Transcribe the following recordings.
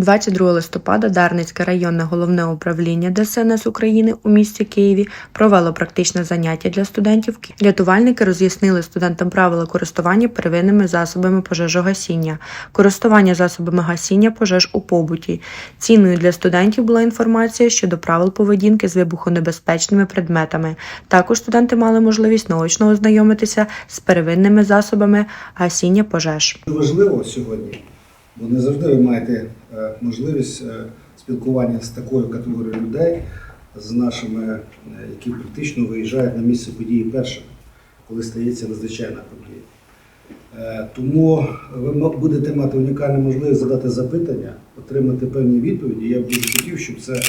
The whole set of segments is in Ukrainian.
22 листопада Дарницьке районне головне управління ДСНС України у місті Києві провело практичне заняття для студентів. Рятувальники роз'яснили студентам правила користування первинними засобами пожежогасіння, користування засобами гасіння пожеж у побуті. Цінною для студентів була інформація щодо правил поведінки з вибухонебезпечними предметами. Також студенти мали можливість наочно ознайомитися з первинними засобами гасіння пожеж. Важливо сьогодні, бо не завжди ви маєте е, можливість е, спілкування з такою категорією людей, з нашими, е, які практично виїжджають на місце події першими, коли стається надзвичайна подія. Тому ви будете мати унікальну можливість задати запитання, отримати певні відповіді. Я б дуже хотів, щоб це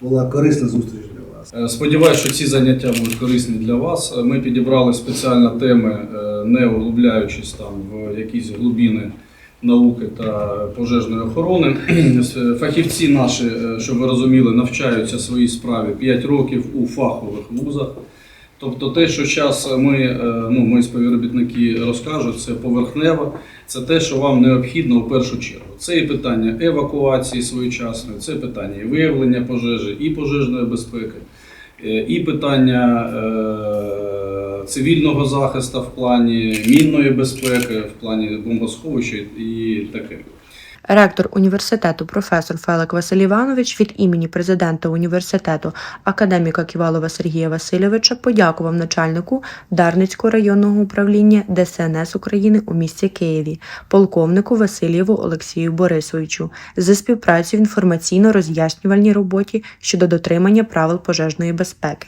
була корисна зустріч для вас. Сподіваюсь, що ці заняття будуть корисні для вас. Ми підібрали спеціально теми, не углубляючись там в якісь глибини науки та пожежної охорони. Фахівці наші, е, щоб ви розуміли, навчаються своїй справі 5 років у фахових вузах. Тобто те, що зараз ми, е, ну, мої співробітники розкажуть, це поверхнево, це те, що вам необхідно в першу чергу. Це і питання евакуації своєчасної, це питання і виявлення пожежі, і пожежної безпеки, е, і питання цивільного захисту в плані мінної безпеки, в плані бомбосховища і таке. Ректор університету професор Фелик Василь Іванович від імені президента університету академіка Ківалова Сергія Васильовича подякував начальнику Дарницького районного управління ДСНС України у місті Києві, полковнику Васильєву Олексію Борисовичу за співпрацю в інформаційно-роз'яснювальній роботі щодо дотримання правил пожежної безпеки.